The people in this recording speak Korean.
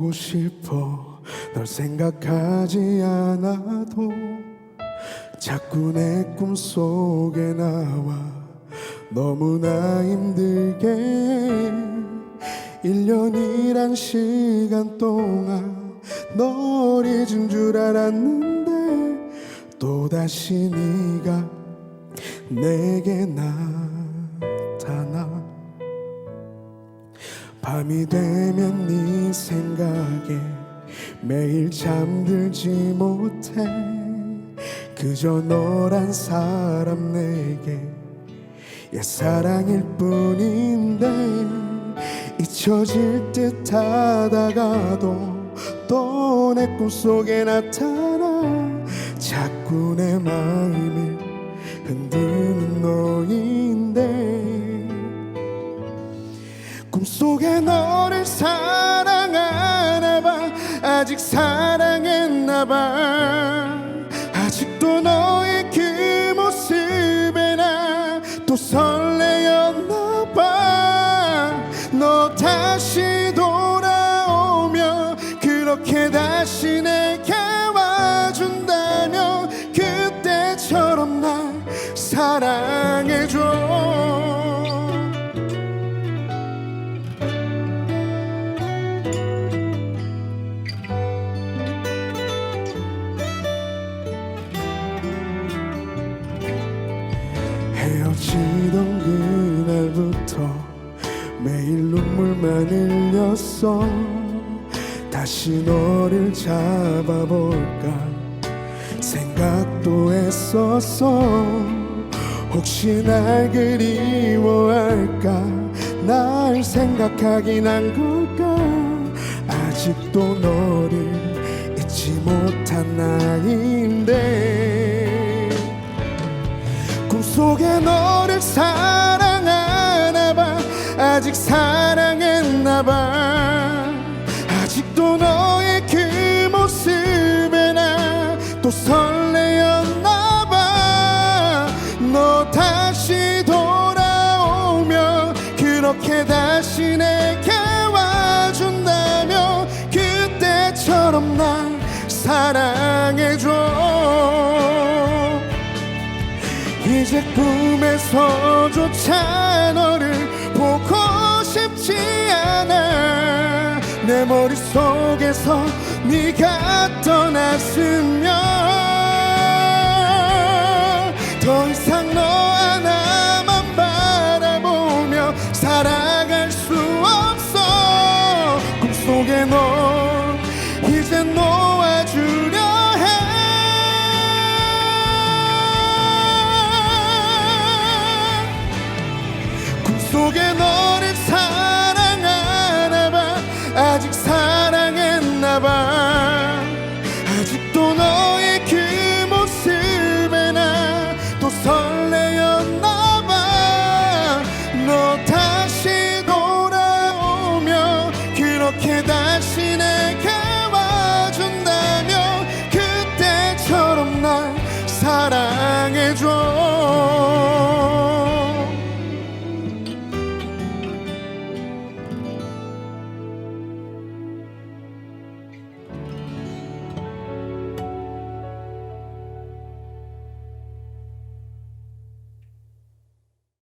보고 싶어. 널 생각하지 않아도 자꾸 내 꿈속에 나와 너무나 힘들게 1년이란 시간 동안 널 잊은 줄 알았는데 또다시 네가 내게 나 밤이 되면 네 생각에 매일 잠들지 못해. 그저 너란 사람 내게 옛 사랑일 뿐인데 잊혀질 듯 하다가도 또 내 꿈속에 나타나 자꾸 내 마음을 흔드는 너인 꿈속에 너를 사랑하나 봐. 아직 사랑했나 봐. 아직도 너의 그 모습에 나 또 설레었나 봐 너 다시 돌아오면 그렇게 다시 헤어지던 그날부터 매일 눈물만 흘렸어. 다시 너를 잡아볼까 생각도 했었어. 혹시 날 그리워할까? 날 생각하긴 한 걸까? 아직도 너를 잊지 못한 나인데. 꿈 속에 너를 사랑하나 봐. 아직 사랑했나 봐. 아직도 너의 그 모습에 나 또 설레었나 봐너 다시 돌아오면 그렇게 다시 내게 와준다면 그때처럼 날 사랑해줘 이제 꿈에서조차 너를 보고 싶지 않아. 내 머릿속에서 네가 떠났으면 더 이상 너 하나만 바라보며 살아갈 수 없어. 꿈속에 너 이제 놓